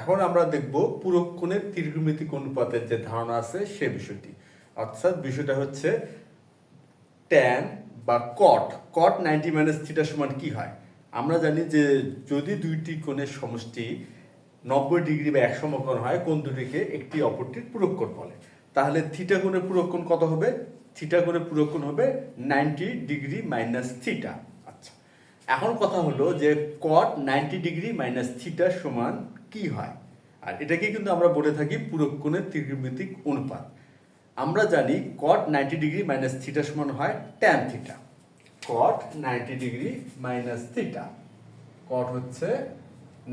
এখন আমরা দেখব পুরক্ষণের ত্রিকোণমিতিক অনুপাতের যে ধারণা আছে সে বিষয়টি। অর্থাৎ বিষয়টা হচ্ছে ট্যান বা cot cot ninety minus theta সমান কি হয়? আমরা জানি যে যদি দুইটি কোণের সমষ্টি নব্বই ডিগ্রি বা এক সমকোণ হয় কোন দুটিকে একটি অপরটির পুরক্ষণ বলে। তাহলে থিটা কোণের পুরক্ষণ কত হবে? থিটা কোণের পুরক্ষণ হবে নাইনটি ডিগ্রি মাইনাস থিটা আচ্ছা এখন কথা হলো যে cot ninety degree minus theta সমান কি হয়? আর এটাকে কিন্তু আমরা বলে থাকি পুরক্ষণের ত্রিকোণমিতিক অনুপাত। আমরা জানি cot ninety degree minus theta সমান হয় tan theta cot ninety degree minus theta cot হচ্ছে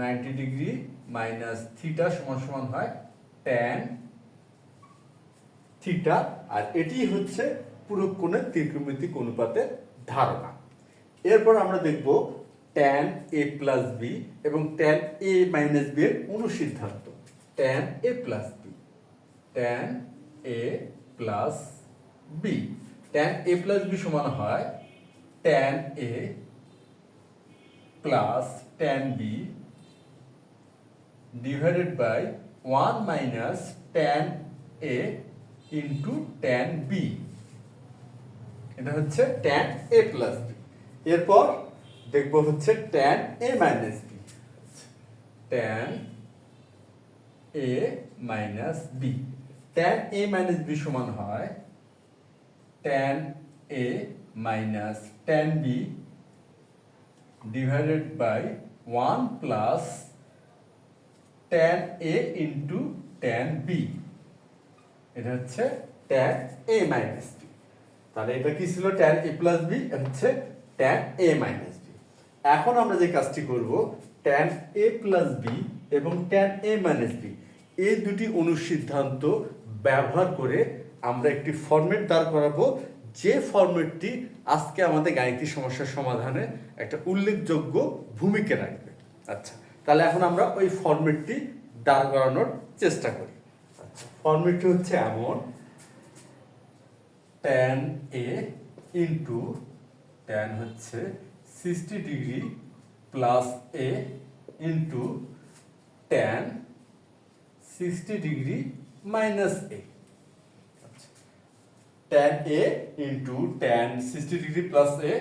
নাইনটি ডিগ্রি মাইনাস থিটা সমান সমান হয় ট্যান থিটা আর এটি হচ্ছে পুরক্ষণের ত্রিকোণমিতিক অনুপাতের ধারণা। এরপর আমরা দেখব ট্যান এ প্লাস বি এবং ট্যান এ মাইনাস বি এর অনুসিদ্ধান্ত। Tan A plus B tan A plus B tan A plus B সমান হয় tan A plus tan B divided by one minus tan A into tan B এটা হচ্ছে tan A plus B এরপর দেখব হচ্ছে tan A minus B tan A minus B tan A minus B সমান হয় tan A minus tan B divided by one plus tan A into tan B এটা হচ্ছে tan A minus B তাহলে এটা কি ছিল? ট্যান এ প্লাস বি হচ্ছে tan A minus এখন আমরা যে কাজটি করব ট্যান এ প্লাস বি এবং ট্যান এ মাইনাস বি এই দুটি অনুসিদ্ধান্ত ব্যবহার করে আমরা একটি ফর্মেট দাঁড় করাবো। যে ফর্মেটটি আজকে আমাদের গাণিতিক সমস্যার সমাধানে একটা উল্লেখযোগ্য ভূমিকা রাখবে। আচ্ছা তাহলে এখন আমরা ওই ফর্মেটটি দাঁড় করানোর চেষ্টা করি। আচ্ছা ফর্মেটটি হচ্ছে এমন। ট্যান এ ইন্টু ট্যান হচ্ছে sixty degree plus A into tan sixty degree minus A tan A into tan sixty degree plus A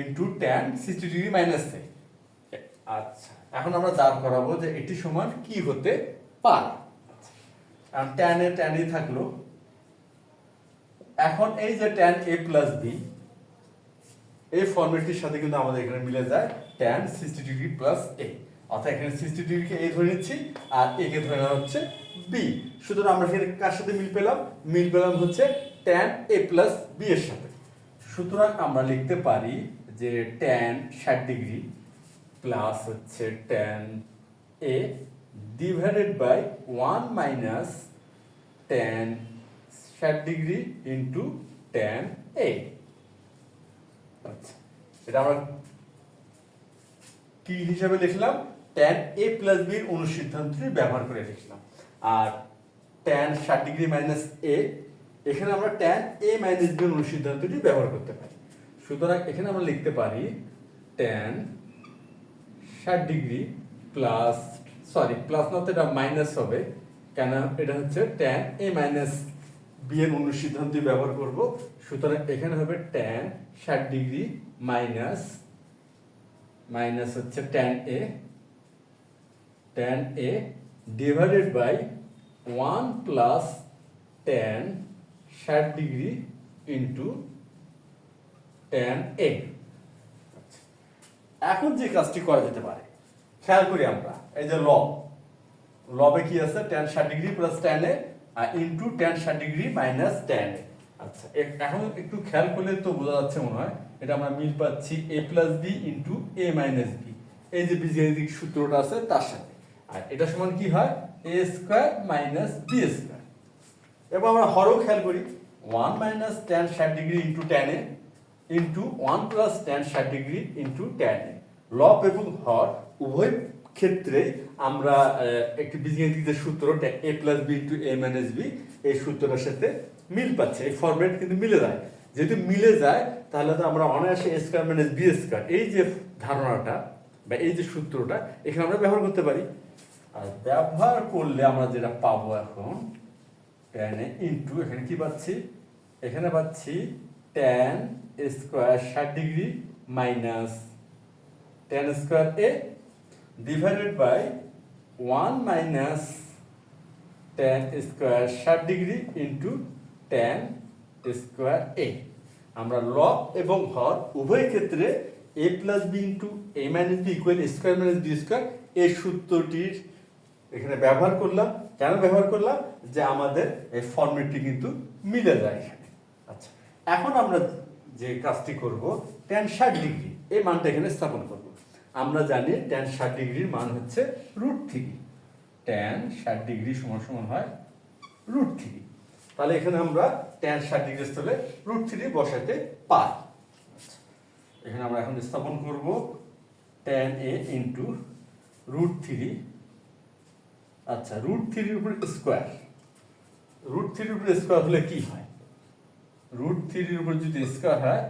into tan sixty degree minus A আচ্ছা এখন আমরা দাঁড় করাবো যে এটি সমান কি হতে পারে। ট্যান এ ট্যানই থাকল। এখন এই যে ট্যান এ প্লাস বি এই ফর্মেটটির সাথে কিন্তু আমাদের এখানে মিলে যায় tan sixty degree plus A অর্থাৎ এখানে সিক্সটি ডিগ্রিকে এ ধরে নিচ্ছি, আর এ কে ধরে নেওয়া হচ্ছে বি সুতরাং আমরা এখানে কার সাথে মিল পেলাম? মিল পেলাম হচ্ছে ট্যান এ প্লাস বি এর সাথে। সুতরাং আমরা লিখতে পারি যে ট্যান ষাট ডিগ্রি প্লাস হচ্ছে tan A divided by one minus tan ষাট ডিগ্রি ইন্টু ট্যান এ আচ্ছা এটা আমরা কি হিসাবে লিখলাম? ট্যান এ প্লাস বির অনুসিদ্ধান্তটি ব্যবহার করে লিখলাম। আর ট্যান ষাট ডিগ্রি মাইনাস এ এখানে আমরা ট্যান এ মাইনাস অনুসিদ্ধান্তটি ব্যবহার করতে পারি। সুতরাং এখানে আমরা লিখতে পারি ট্যান ষাট ডিগ্রি প্লাস সরি প্লাস না এটা মাইনাস হবে, কেন এটা হচ্ছে ট্যান এ মাইনাস বি এর অনুসিদ্ধান্ত ব্যবহার করব। সুতরাং এখানে হবে ট্যান ষাট ডিগ্রি মাইনাস মাইনাস হচ্ছে tan A tan A divided by one plus tan ষাট ডিগ্রি ইন্টু ট্যান এ এখন যে কাজটি করা যেতে পারে, খেয়াল করি আমরা, এই যে লব লবে কি আছে? ট্যান ষাট degree plus tan A into tan ষাট ডিগ্রি মাইনাস ট্যান এ আচ্ছা এখন একটু খেয়াল করলে তো বোঝা যাচ্ছে মনে হয়, এটা আমরা মিল পাচ্ছি A plus B into A minus B এই যে বীজগণিতিক সূত্রটা আছে তার সাথে। আর এটা সমান কি হয়? A square minus B square এবার আমরা হরও খেয়াল করি। ওয়ান মাইনাস ট্যান ষাট degree into A into one plus tan ষাট ডিগ্রি ইন্টু এ। লব এবং হর উভয় ক্ষেত্রে আমরা একটি বীজগণিতিক যে সূত্র A plus B into A minus B এই সূত্রটার সাথে মিল পাচ্ছে, এই ফরম্যাট কিন্তু মিলে যায়। যেহেতু মিলে যায়, তাহলে তো আমরা অনায়াসে A square minus B square এই যে ধারণাটা বা এই যে সূত্রটা, এখানে আমরা ব্যবহার করতে পারি। আর ব্যবহার করলে আমরা যেটা পাবো এখন ট্যান ইন্টু এখানে কি পাচ্ছি? এখানে পাচ্ছি ট্যান স্কোয়ার ষাট degree minus tan square A divided by one minus tan square ষাট degree into tan square A আমরা লব এবং হর উভয় ক্ষেত্রে A plus B into A minus B equal square minus B square এই সূত্রটির এখানে ব্যবহার করলাম। কেন ব্যবহার করলাম? যে আমাদের এই ফর্মেটটি কিন্তু মিলে যায় এখানে। আচ্ছা এখন আমরা যে কাজটি করব ট্যান ষাট ডিগ্রি এই মানটা এখানে স্থাপন করব। আমরা জানি ট্যান ষাট ডিগ্রির মান হচ্ছে রুট থ্রি ট্যান ষাট ডিগ্রি সমান সমান হয় রুট থ্রি তাহলে এখানে আমরা ট্যান ষাট ডিগ্রি স্থলে রুট থ্রি বসাতে পারি। এখানে আমরা এখন স্থাপন করব tan A into root three আচ্ছা রুট থ্রির উপর স্কোয়ার রুট থ্রির উপর স্কোয়ার হলে কি হয়? রুট থ্রির উপর যদি স্কোয়ার হয়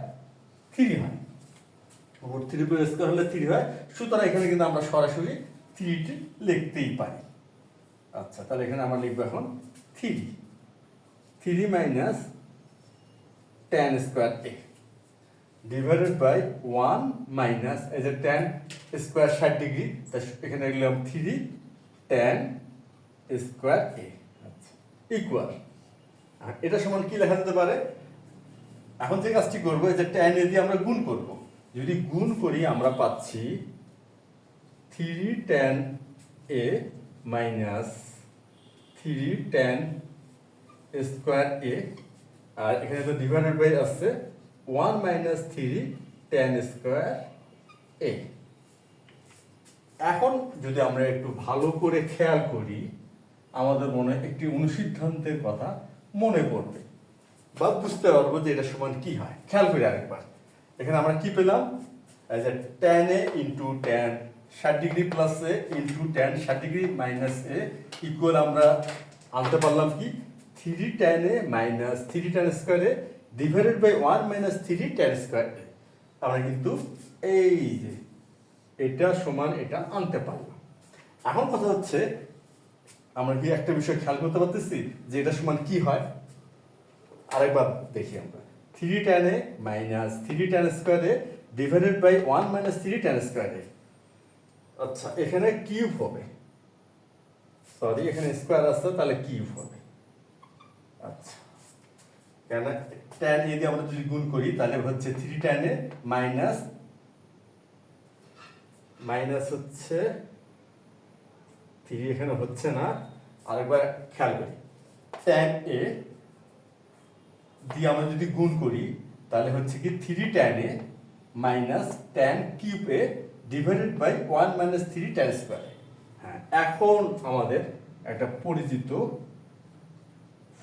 থ্রি হয়। রুট থ্রির উপর স্কোয়ার হলে থ্রি হয়। সুতরাং এখানে কিন্তু আমরা সরাসরি থ্রিটি লিখতেই পারি। আচ্ছা তাহলে এখানে আমরা লিখব এখন three three minus tan square A divided by one minus এই যে টেন স্কোয়ার ষাট ডিগ্রি তা এখানে লিখলাম থ্রি টেন স্কোয়ার এ আচ্ছা ইকুয়াল এটা সমান কি লেখা যেতে পারে? এখন যে কাজটি করব যে টেন এ দিয়ে আমরা গুণ করব। যদি গুণ করি, আমরা পাচ্ছি three tan A minus three tan square A আর এখানে তো ডিভাইডেড বাই আসছে one minus three tan square A এখন যদি আমরা একটু ভালো করে খেয়াল করি, আমাদের মনে একটি অনুসিদ্ধান্তের কথা মনে পড়বে। বা বুঝতে পারব যে এটা সমান কি হয়। খেয়াল করি আরেকবার। এখানে আমরা কি পেলাম? এই যে টেন এ ইন্টু টেন ষাট degree plus A into tan ষাট ডিগ্রি মাইনাস এ ইকুয়াল আমরা আনতে পারলাম কি? Three tan A minus three tan স্কোয়ারে divided by one minus three tan square আমরা কিন্তু এই যে এটা সমান এটা আনতে পারলাম। এখন কথা হচ্ছে, আমরা কি একটা বিষয় খেয়াল করতে পারতেছি যে এটা সমান কি হয়? আরেকবার দেখি আমরা। থ্রি টেনে মাইনাস থ্রি টেন স্কোয়ারে divided by one minus three tan স্কোয়ারে আচ্ছা। এখানে কিউব হবে। সরি এখানে স্কোয়ার আসছে তাহলে কিউব হবে। আচ্ছা। কেন টেন যদি আমরা যদি গুণ করি তাহলে হচ্ছে থ্রি টেনে মাইনাস মাইনাস হচ্ছে থ্রি এখানে হচ্ছে না। আরেকবার খেয়াল করি। ট্যান এ দিয়ে আমরা যদি গুণ করি, তাহলে হচ্ছে কি three tan A minus tan cube A divided by one minus three tan square হ্যাঁ এখন আমাদের একটা পরিচিত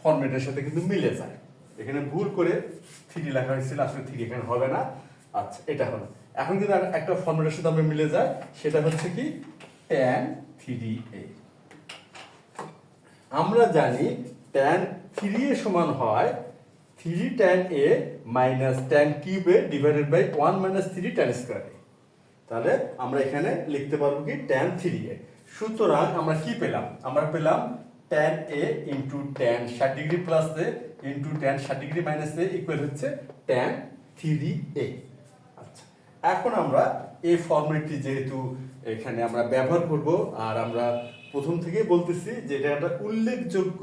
ফর্মেটের সাথে কিন্তু মিলে যায়। এখানে ভুল করে থ্রি লেখা হয়েছিল, আসলে থ্রি এখানে হবে না। আচ্ছা এটা হলো। এখন কিন্তু একটা ফর্মেটের সাথে আমরা মিলে যায়, সেটা হচ্ছে কি ট্যান থ্রি এ আমরা জানি ট্যান থ্রি এ সমান হয় three tan A minus tan cube A divided by one minus three tan square A. তাহলে আমরা এখানে লিখতে পারব কি ট্যান থ্রি এ সুতরাং আমরা কি পেলাম? আমরা পেলাম ট্যান এ ইন্টু ট্যান ষাট degree plus A into tan ষাট ডিগ্রি মাইনাস এ ইকুয়াল হচ্ছে ট্যান থ্রি এ আচ্ছা এখন আমরা এই ফর্মেটটি যেহেতু এখানে আমরা ব্যবহার করব, আর আমরা প্রথম থেকেই বলতেছি যে এটা একটা উল্লেখযোগ্য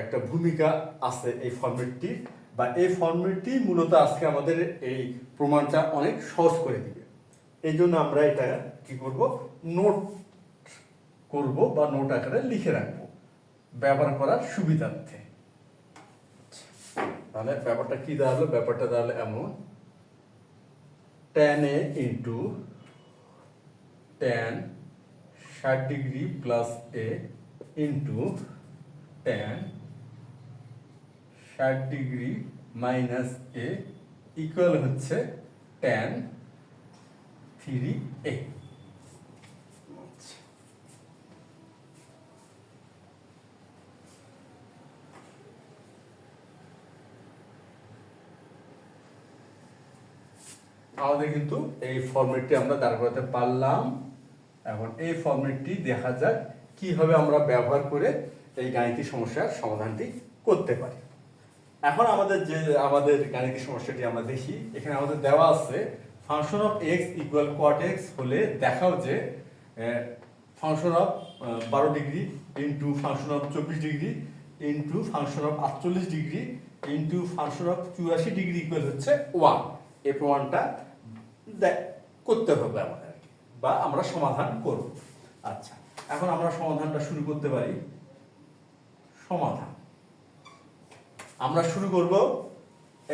একটা ভূমিকা আছে এই ফর্মেটটি বা এই ফর্মেটটি মূলত আজকে আমাদের এই প্রমাণটা অনেক সহজ করে দিবে। এই জন্য আমরা এটা কি করব? নোট করব বা নোট আকারে লিখে রাখব। ব্যবহার করার সুবিধার্থে। তাহলে ব্যাপারটা কি দাঁড়াল? ব্যাপারটা দাঁড়াল এমন। ট্যান এ ইন্টু ট্যান ষাট degree plus A into tan ষাট ডিগ্রি মাইনাস এ ইকুয়াল হচ্ছে ট্যান থ্রি এ আমাদের কিন্তু এই ফর্মেটটি আমরা দাঁড় করাতে পারলাম। এখন এই ফর্মেটটি দেখা যাক কীভাবে আমরা ব্যবহার করে এই গাণিতিক সমস্যার সমাধানটি করতে পারি। এখন আমাদের যে, আমাদের গাণিতিক সমস্যাটি আমরা দেখি, এখানে আমাদের দেওয়া আছে function of X equal cot X হলে দেখাও যে ফাংশন অফ বারো ডিগ্রি ইন্টু ফাংশন অফ চব্বিশ ডিগ্রি ইন্টু ফাংশন অফ আটচল্লিশ ডিগ্রি ইন্টু ফাংশন অফ চুরাশি ডিগ্রি ইকুয়াল হচ্ছে ওয়ান এই প্রমাণটা করতে হবে আমাদের বা আমরা সমাধান করব। আচ্ছা এখন আমরা সমাধানটা শুরু করতে পারি। সমাধান। আমরা শুরু করব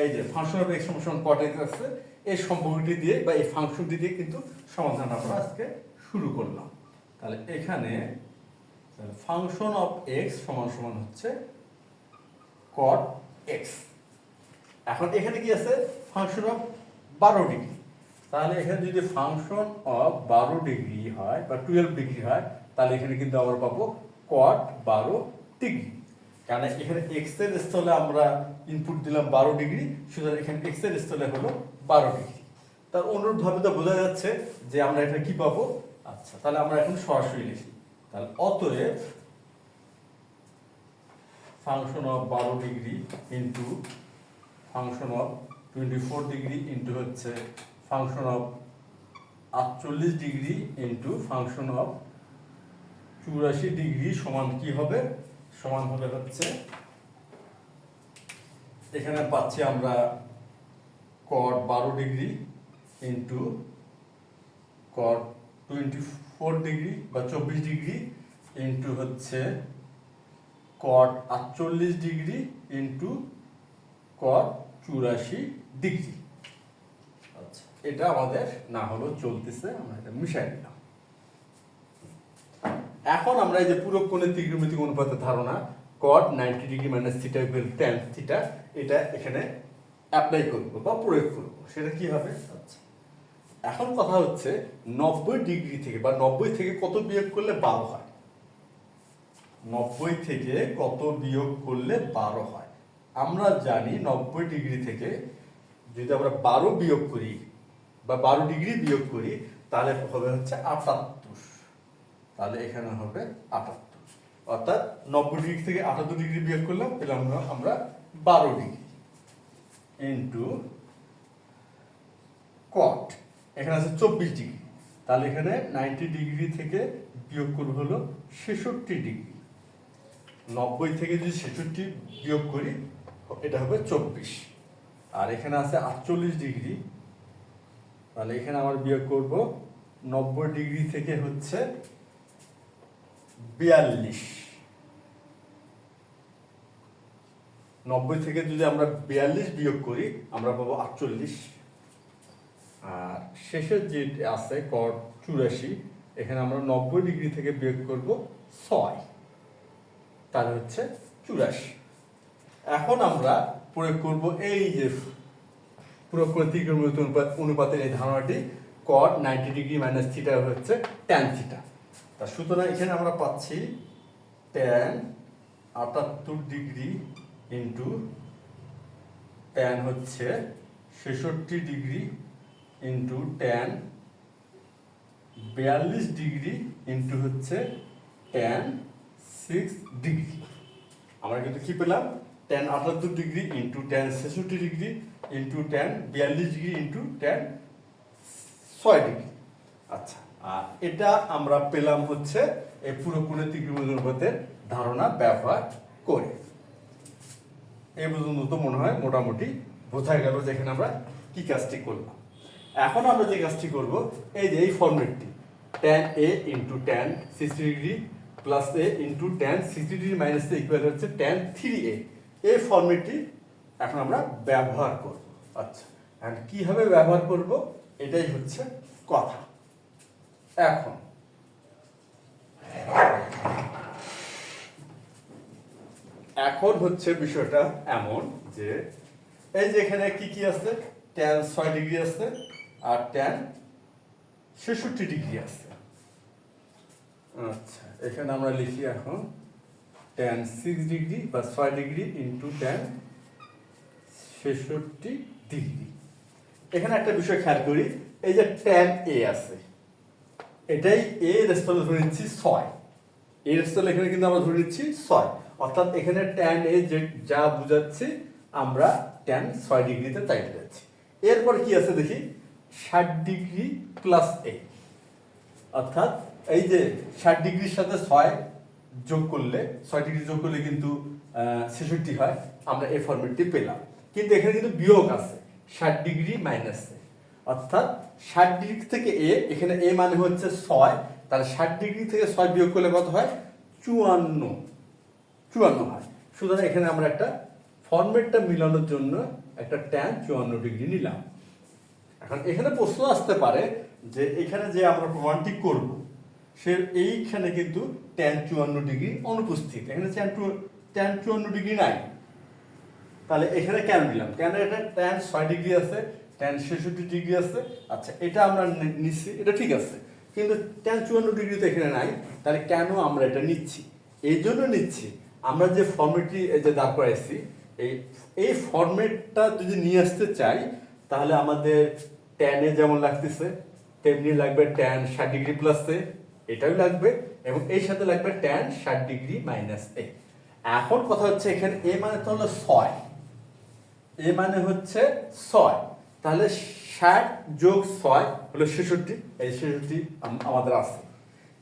এই যে ফাংশন অফ এক্স সমান কট এক্স আছে এই সম্পর্কটি দিয়ে বা এই ফাংশনটি দিয়ে কিন্তু সমাধান আমরা আজকে শুরু করলাম। তাহলে এখানে ফাংশন অফ এক্স সমান সমান হচ্ছে কট এক্স এখন এখানে কি আছে? ফাংশন অফ বারো ডিগ্রি। তাহলে এখানে যদি ফাংশন অফ বারো ডিগ্রি হয় বা টুয়েলভ ডিগ্রি হয়, তাহলে এখানে কিন্তু আমরা পাবো কট বারো ডিগ্রি। কারণ এখানে এক্সের স্থলে আমরা ইনপুট দিলাম বারো ডিগ্রি সুতরাং এখানে এক্সের স্থলে হলো বারো ডিগ্রি তার অনুরূপভাবে তো বোঝা যাচ্ছে যে আমরা এখানে কি পাবো? আচ্ছা তাহলে আমরা এখন সরাসরি লিখি। তাহলে অতএব ফাংশন অফ বারো degree into function of twenty four degree into হচ্ছে ফাংশন অফ আটচল্লিশ ডিগ্রি ইন্টু ফাংশন অফ চুরাশি ডিগ্রি সমান কি হবে? সমান হবে হচ্ছে, এখানে পাচ্ছি আমরা কট বারো degree into cot twenty four degree বা চব্বিশ ডিগ্রি ইন্টু হচ্ছে কট আটচল্লিশ ডিগ্রি ইন্টু কট চুরাশি ডিগ্রি। আচ্ছা এটা আমাদের না হলো চলতেছে, আমরা এটা মিশাই দিলাম। এখন আমরা এই যে পুরো কোণের ত্রিকোণমিতিক অনুপাতের ধারণা cot ninety degree minus theta equal tan theta এটা এখানে অ্যাপ্লাই করব বা প্রয়োগ করব। সেটা কি হবে? আচ্ছা। এখন কথা হচ্ছে নব্বই ডিগ্রি থেকে বা নব্বই থেকে কত বিয়োগ করলে বারো হয়? নব্বই থেকে কত বিয়োগ করলে বারো হয়? আমরা জানি নব্বই ডিগ্রি থেকে যদি আমরা বারো বিয়োগ করি বা বারো ডিগ্রি বিয়োগ করি তাহলে হবে হচ্ছে আটাত্তর তাহলে এখানে হবে আটাত্তর। অর্থাৎ নব্বই ডিগ্রি থেকে আটাত্তর ডিগ্রি বিয়োগ করলাম, তাহলে আমরা আমরা বারো ডিগ্রি ইন্টু কট এখানে আছে চব্বিশ ডিগ্রি। তাহলে এখানে নাইনটি ডিগ্রি থেকে বিয়োগ করব হলো ছেষট্টি ডিগ্রি। নব্বই থেকে যদি ছেষট্টি বিয়োগ করি, এটা হবে চব্বিশ। আর এখানে আছে আটচল্লিশ ডিগ্রি। তাহলে এখানে আমার বিয়োগ করব, নব্বই ডিগ্রি থেকে হচ্ছে বিয়াল্লিশ। নব্বই থেকে যদি আমরা বিয়াল্লিশ বিয়োগ করি, আমরা পাবো আটচল্লিশ। আর শেষের যে আছে, কর চুরাশি, এখানে আমরা নব্বই ডিগ্রি থেকে বিয়োগ করব ছয়। তাহলে হচ্ছে চুরাশি। এখন আমরা প্রয়োগ করব এই যে পুরো প্রতিক্রমিত অনুপাত অনুপাতের এই ধারণাটি cot ninety degree minus theta হচ্ছে ট্যান থিটা। তা সুতরাং এখানে আমরা পাচ্ছি ট্যান আটাত্তর ডিগ্রি ইন্টু ট্যান হচ্ছে ছেষট্টি ডিগ্রি ইন্টু ট্যান বিয়াল্লিশ ডিগ্রি ইন্টু হচ্ছে ট্যান সিক্স ডিগ্রি। আমরা কিন্তু কি পেলাম? ট্যান আটাত্তর ডিগ্রি ইন্টু ট্যান ছেষট্টি ডিগ্রি ইন্টু ট্যান বিয়াল্লিশ ডিগ্রি ইন্টু ট্যান ছয় ডিগ্রি। আচ্ছা। আর এটা আমরা পেলাম হচ্ছে এই পুরো কোণে ত্রিকোণমিতিক অনুপাতের ধারণা ব্যবহার করে। এই পর্যন্ত তো মনে হয় মোটামুটি বোঝা গেল যে এখানে আমরা কি কাজটি করলাম। এখন আমরা যে কাজটি করব, এই যে এই ফর্মেটটি tan A into tan sixty degree plus A into tan sixty degree minus A equal হচ্ছে ট্যান থ্রি এ এই ফর্মেটটি এখন আমরা ব্যবহার করব। আচ্ছা আর কীভাবে ব্যবহার করব? এটাই হচ্ছে কথা। এখন। এখন হচ্ছে বিষয়টা এমন যে, এই যে এখানে কি কি আছে? ট্যান ছয় ডিগ্রি আছে আর ট্যান ছেষট্টি ডিগ্রি আছে। আচ্ছা এখানে আমরা লিখি এখন ট্যান সিক্স ডিগ্রি বা ছয় ডিগ্রি ইন্টু ট্যান ছেষট্টি ডিগ্রি। এখানে একটা বিষয় খেয়াল করি, এই যে ট্যান এ আছে এটাই এ রেসপন্স ধরে নিচ্ছি ছয়। এর স্থলে এখানে কিন্তু আমরা ধরে নিচ্ছি ছয়। অর্থাৎ এখানে ট্যান এ যে যা বুঝাচ্ছি, আমরা ট্যান ছয় ডিগ্রিতে চাইতে যাচ্ছি। এরপর কি আছে দেখি? ষাট ডিগ্রি প্লাস এ অর্থাৎ এই যে ষাট ডিগ্রির সাথে ছয় যোগ করলে, ছয় ডিগ্রি যোগ করলে কিন্তু ছেষট্টি হয়। আমরা এই ফর্মেটটি পেলাম। কিন্তু এখানে কিন্তু বিয়োগ আছে। ষাট ডিগ্রি মাইনাস এ অর্থাৎ ষাট ডিগ্রি থেকে এ, এখানে এ মানে হচ্ছে ছয়, তাহলে ষাট ডিগ্রি থেকে ছয় বিয়োগ করলে কত হয়? চুয়ান্ন। চুয়ান্ন হয়। সুতরাং এখানে আমরা একটা ফর্মেটটা মিলানোর জন্য একটা ট্যান চুয়ান্ন ডিগ্রি নিলাম। এখন এখানে প্রশ্ন আসতে পারে যে এখানে যে আমরা প্রমাণটি করব, সে এইখানে কিন্তু ট্যান চুয়ান্ন ডিগ্রি অনুপস্থিত। এখানে ট্যান ট্যান চুয়ান্ন ডিগ্রি নাই। তাহলে এখানে কেন নিলাম? কেন এটা ট্যান ছয় ডিগ্রি আছে? ট্যান ছেষট্টি ডিগ্রি আছে। আচ্ছা এটা আমরা নিচ্ছি, এটা ঠিক আছে। কিন্তু ট্যান চুয়ান্ন ডিগ্রি তো এখানে নাই, তাহলে কেন আমরা এটা নিচ্ছি? এই জন্য নিচ্ছি। আমরা যে ফর্মেটটি যে দাঁড় করাইছি, এই এই ফর্মেটটা যদি নিয়ে আসতে চাই, তাহলে আমাদের ট্যানে যেমন লাগতেছে, তেমনি লাগবে ট্যান ষাট ডিগ্রি প্লাস এটাও লাগবে, এবং এর সাথে লাগবে ট্যান ষাট ডিগ্রি মাইনাস এ। এখন কথা হচ্ছে এখানে এ মানে তো হলো ছয়। এ মানে হচ্ছে ছয়। তাহলে ষাট যোগ ছয় হলো ছেষট্টি। এই ছেষট্টি আমাদের আছে।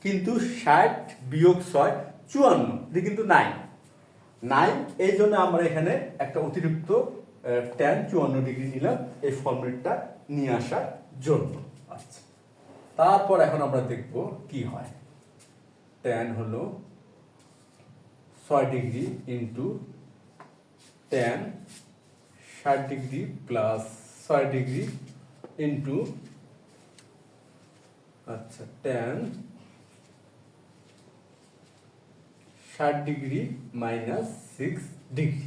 কিন্তু ষাট বিয়োগ ছয়, চুয়ান্ন। এটা কিন্তু নাই নাই এই জন্য আমরা এখানে একটা অতিরিক্ত ট্যান চুয়ান্ন ডিগ্রি নিলাম এই ফর্মেটটা নিয়ে আসার জন্য। আচ্ছা। তারপর এখন আমরা দেখব কি হয়। ট্যান হলো ছয় ডিগ্রি ইন্টু ট্যান ষাট ডিগ্রি প্লাস ছয় ডিগ্রি ইন্টু আচ্ছা ট্যান ষাট ডিগ্রি মাইনাস সিক্স ডিগ্রি।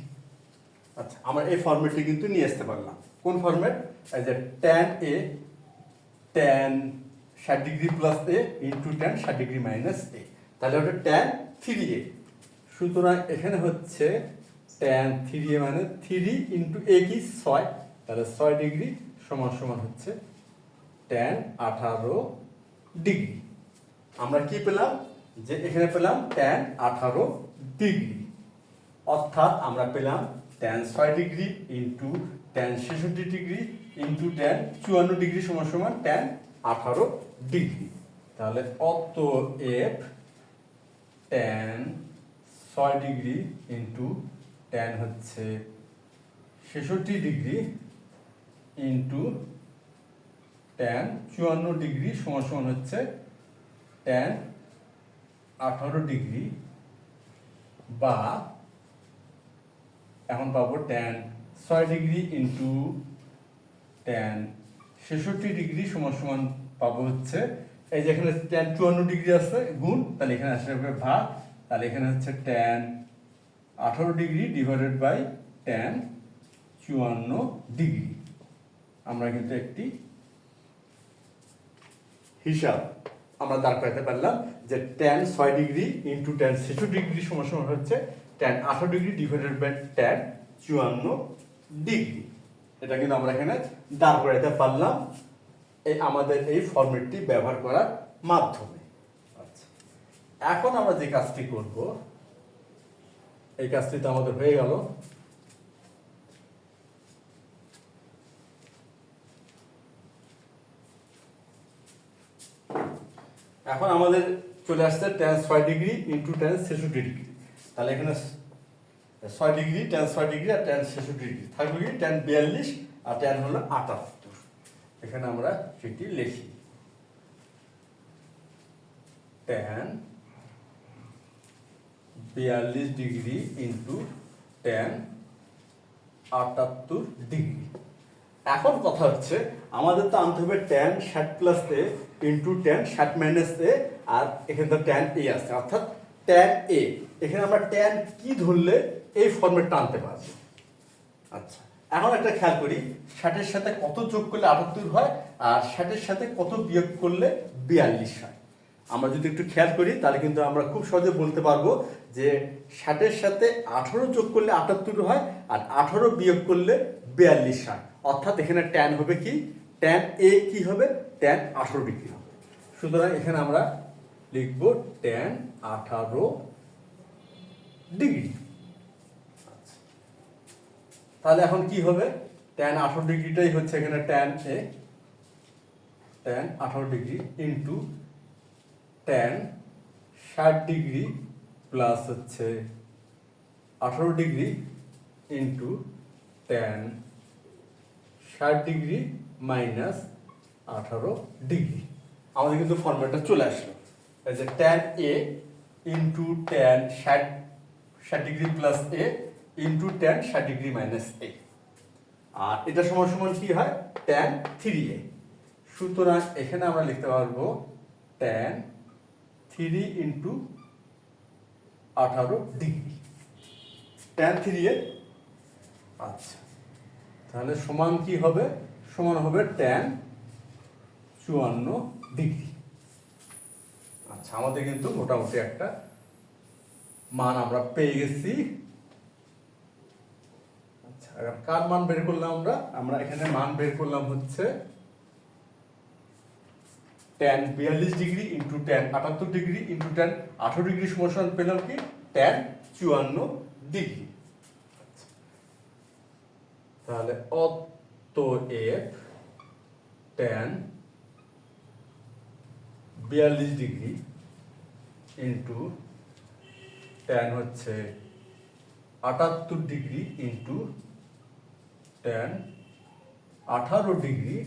আচ্ছা আমরা এই ফর্মেটটি কিন্তু নিয়ে আসতে পারলাম। কোন ফর্মেট এই যে ট্যান এ ট্যান ষাট degree plus A into tan ষাট ডিগ্রি মাইনাস এ তাহলে ওটা ট্যান থ্রি এ সুতরাং এখানে হচ্ছে ট্যান থ্রি এ মানে থ্রি ইন্টু এ কি? ছয়। তাহলে ছয় ডিগ্রি সমান সমান হচ্ছে ট্যান আঠারো ডিগ্রি। আমরা কি পেলাম? যে এখানে পেলাম ট্যান আঠারো ডিগ্রি। অর্থাৎ আমরা পেলাম ট্যান ছয় ডিগ্রি ইন্টু ট্যান ছেষট্টি ডিগ্রি ইন্টু ট্যান চুয়ান্ন ডিগ্রি সমান সমান ট্যান আঠারো ডিগ্রি। তাহলে অত এফ ট্যান ছয় ডিগ্রি ইন্টু ট্যান হচ্ছে ছেষট্টি ডিগ্রি ইন্টু ট্যান চুয়ান্ন ডিগ্রি সমান সমান হচ্ছে ট্যান আঠারো ডিগ্রি বা এখন পাবো ট্যান ছয় ডিগ্রি ইন্টু ট্যান ছেষট্টি ডিগ্রি সমান সমান পাবো হচ্ছে। এই যে এখানে ট্যান চুয়ান্ন ডিগ্রি আছে, গুণ, তাহলে এখানে আসলে হবে ভাগ। তাহলে এখানে হচ্ছে ট্যান আঠারো ডিগ্রি ডিভাইডেড বাই ট্যান চুয়ান্ন ডিগ্রি। আমরা কিন্তু একটি হিসাব আমরা দাঁড় করাতে পারলাম যে ট্যান ছয় ডিগ্রি ইন্টু ট্যান ছেষট্টি ডিগ্রি সমান হচ্ছে ট্যান আঠারো ডিগ্রি ডিভাইডেড বাই ট্যান চুয়ান্ন ডিগ্রি। এটা কিন্তু আমরা এখানে দাঁড় করাতে পারলাম এই আমাদের এই ফর্মেটটি ব্যবহার করার মাধ্যমে। আচ্ছা এখন আমরা যে কাজটি করব, এই কাজটি তো আমাদের হয়ে গেল। এখন আমাদের চলে আসছে ট্যান ছয় ডিগ্রি ইন্টু ট্যান ছেষট্টি ডিগ্রি। তাহলে এখানে ছয় ডিগ্রি ট্যান ছয় ডিগ্রি আর ট্যান ছেষট্টি ডিগ্রি। থাকবে কি ট্যান বিয়াল্লিশ আর ট্যান হলো আটাত্তর। এখানে আমরা সেটি লিখি। ট্যান বিয়াল্লিশ ডিগ্রি ইন্টু ট্যান আটাত্তর ডিগ্রি। এখন কথা হচ্ছে, আমাদের তো আনতে হবে ট্যান ষাট প্লাস এ ইন্টু ট্যান ষাট মাইনাস এ আর এখানে তো ট্যান এ আছে, অর্থাৎ ট্যান এ এখানে আমরা ট্যান কি ধরলে এই ফর্মেটটা আনতে পারব? আচ্ছা এখন একটা খেয়াল করি ষাটের সাথে কত যোগ করলে আটাত্তর হয়, আর ষাটের সাথে কত বিয়োগ করলে বিয়াল্লিশ হয়? আমরা যদি একটু খেয়াল করি, তাহলে কিন্তু আমরা খুব সহজে বলতে পারব যে ষাটের সাথে আঠারো যোগ করলে আটাত্তর হয়, আর আঠারো বিয়োগ করলে বিয়াল্লিশ হয়। অর্থাৎ এখানে ট্যান হবে কি? ট্যান এ কি হবে? ট্যান আঠারো ডিগ্রি হবে? সুতরাং এখানে আমরা লিখব ট্যান আঠারো ডিগ্রি। তাহলে এখন কি হবে? ট্যান আঠারো ডিগ্রিটাই হচ্ছে এখানে ট্যান এ ট্যান আঠারো ডিগ্রি ইন্টু ট্যান ষাট ডিগ্রি প্লাস হচ্ছে আঠারো ডিগ্রি ইন্টু ট্যান ষাট ডিগ্রি মাইনাস আঠারো ডিগ্রি আমাদের কিন্তু ফর্মেটটা চলে আসলো। যে ট্যান এ ইন্টু ট্যান ষাট ষাট degree plus A into tan ষাট ডিগ্রি মাইনাস এ আর এটা সমান সমান কি হয়? ট্যান থ্রি এ সুতরাং এখানে আমরা লিখতে পারব ট্যান থ্রি ইন্টু আঠারো ডিগ্রি ট্যান থ্রি এ আচ্ছা। তাহলে সমান কি হবে? সমান হবে ট্যান চুয়ান্ন ডিগ্রি। আচ্ছা আমাদের কিন্তু মোটামুটি একটা মান আমরা পেয়ে গেছি। আচ্ছা কার মান বের করলাম আমরা? আমরা এখানে মান বের করলাম হচ্ছে ট্যান বিয়াল্লিশ ডিগ্রি ইন্টু ট্যান আটাত্তর ডিগ্রি ইন্টু ট্যান আঠারো ডিগ্রি সমান পেলাম কি? ট্যান চুয়ান্ন ডিগ্রি। তাহলে অতএব ট্যান বিয়াল্লিশ ডিগ্রি ইন্টু ট্যান হচ্ছে আটাত্তর ডিগ্রি ইন্টু ট্যান আঠারো ডিগ্রি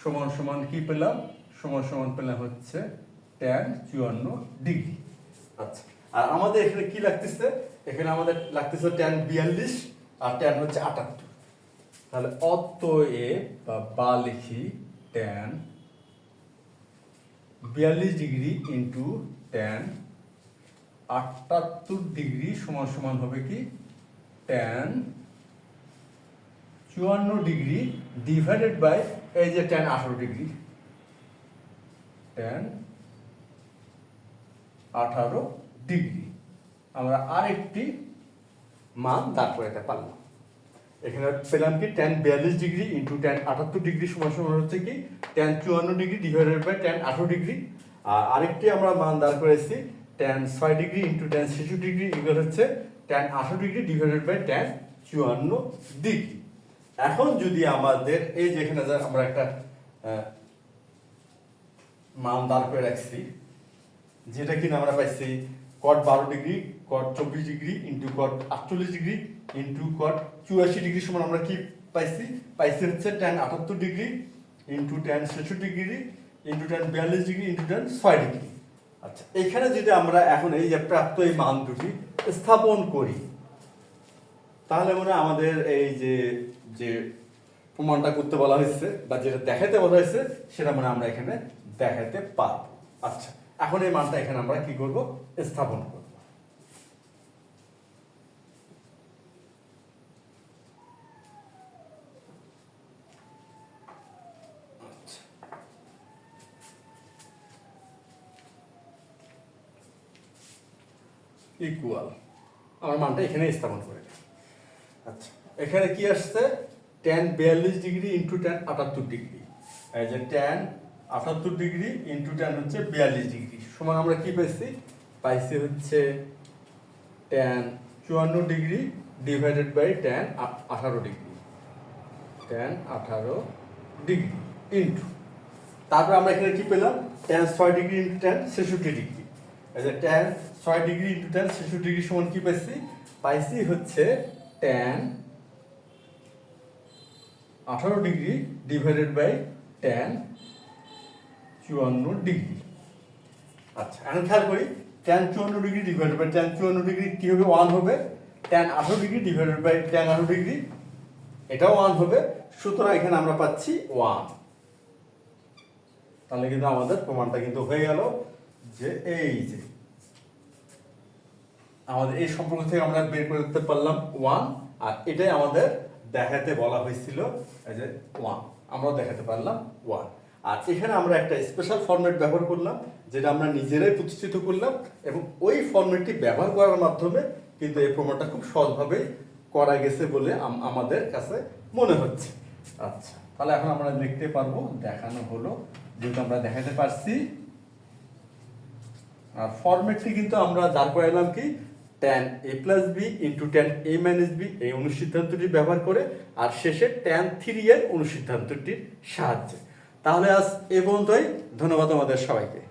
সমান সমান কি পেলাম? সমান সমান পেলাম হচ্ছে ট্যান চুয়ান্ন ডিগ্রি। আচ্ছা আর আমাদের এখানে কি লাগতেছে? এখানে আমাদের লাগতেছে ট্যান বিয়াল্লিশ আর ট্যান হচ্ছে আটাত্তর। তাহলে অতএব বা বা লিখি ট্যান বিয়াল্লিশ ডিগ্রি ইন্টু ট্যান আটাত্তর ডিগ্রি সমান সমান হবে কি? ট্যান চুয়ান্ন ডিগ্রি ডিভাইডেড বাই এই যে ট্যান আঠারো ডিগ্রি। ট্যান আঠারো ডিগ্রি। আমরা আরেকটি মান দাঁড় করাতে পারলাম। এখানে পেলাম কি ট্যান বিয়াল্লিশ ডিগ্রি ইন্টু ট্যান আটাত্তর ডিগ্রি সমান সমান হচ্ছে কি ট্যান চুয়ান্ন ডিগ্রি ডিভাইডেড বাই ট্যান আঠারো ডিগ্রি। আর আরেকটি আমরা মান দাঁড় করেছি ট্যান ছয় ডিগ্রি ইন্টু ট্যান ছেষট্টি ডিগ্রি ইকুয়াল হচ্ছে ট্যান আঠারো ডিগ্রি ডিভাইডেড বাই ট্যান চুয়ান্ন ডিগ্রি। এখন যদি আমাদের এই যেখানে আমরা একটা মান দাঁড় করে রাখছি, যেটা কিনা আমরা পাইছি কট বারো ডিগ্রি কট চব্বিশ ডিগ্রি ইন্টু কট আটচল্লিশ ডিগ্রি ইন্টু কট চুরাশি ডিগ্রি সমান আমরা কি পাইছি? পাইছি হচ্ছে ট্যান আটাত্তর ডিগ্রি ইন্টু ট্যান ছেষট্টি ডিগ্রি ইন্টু ট্যান বিয়াল্লিশ ডিগ্রি ইন্টু ট্যান ছয় ডিগ্রি। আচ্ছা এখানে যদি আমরা এখন এই যে প্রাপ্ত এই মান দুটি স্থাপন করি, তাহলে মনে আমাদের এই যে যে প্রমাণটা করতে বলা হয়েছে বা যেটা দেখাতে বলা হয়েছে, সেটা মানে আমরা এখানে দেখাতে পারব। আচ্ছা এখন এই মানটা এখানে আমরা কি করব? স্থাপন করব আচ্ছা। ইকুয়াল আমার মানটা এখানে স্থাপন করে। আচ্ছা এখানে কি আসছে? ট্যান বিয়াল্লিশ ডিগ্রি ইন্টু ট্যান আটাত্তর ডিগ্রি। এই যে ট্যান আটাত্তর ডিগ্রি ইন্টু ট্যান হচ্ছে বিয়াল্লিশ ডিগ্রি। সমান আমরা কি পাইছি? পাইছি হচ্ছে ট্যান চুয়ান্ন ডিগ্রি ডিভাইডেড বাই ট্যান আঠারো ডিগ্রি। ট্যান আঠারো ডিগ্রি ইন্টু তারপর আমরা এখানে কি পেলাম? ট্যান ছয় ডিগ্রি ইন্টু ট্যান ছেষট্টি ডিগ্রি। এই যে ট্যান ছয় ডিগ্রি ইন্টু টেন ছেষট্টি ডিগ্রি সমান কি পাইছি? পাইছি হচ্ছে ট্যান আঠারো ডিগ্রি ডিভাইডেড বাই ট্যান চুয়ান্ন ডিগ্রি আচ্ছা এখন খেয়াল করি ট্যান চুয়ান্ন ডিগ্রি ডিভাইডেড বাই ট্যান চুয়ান্ন ডিগ্রি কি হবে? ওয়ান হবে। ট্যান আঠারো ডিগ্রি ডিভাইডেড বাই ট্যান আঠারো ডিগ্রি এটাও ওয়ান হবে। সুতরাং এখানে আমরা পাচ্ছি ওয়ান তাহলে কিন্তু আমাদের প্রমাণটা কিন্তু হয়ে গেল যে এই যে আমাদের এই সম্পর্ক থেকে আমরা বের করে করতে পারলাম ওয়ান আর এটাই আমাদের দেখাতে বলা হয়েছিল, এই যে ওয়ান আমরা দেখাতে পারলাম ওয়ান আর এখানে আমরা একটা স্পেশাল ফরম্যাট ব্যবহার করলাম, যেটা আমরা নিজেরাই প্রতিষ্ঠিত করলাম, এবং ওই ফরম্যাটটি ব্যবহার করার মাধ্যমে কিন্তু এই প্রমাণটা খুব সহজভাবে করা গেছে বলে আমাদের কাছে মনে হচ্ছে। আচ্ছা তাহলে এখন আমরা দেখতে পারব, দেখানো হলো, যেহেতু আমরা দেখাতে পারছি। আর ফরম্যাটটি কিন্তু আমরা দাঁড় করাইলাম কি? Tan A plus B into tan A minus B এই অনুসিদ্ধান্তটি ব্যবহার করে আর শেষে ট্যান থ্রি এর অনুসিদ্ধান্তটির সাহায্যে। তাহলে আজ এ পর্যন্তই। ধন্যবাদ আমাদের সবাইকে।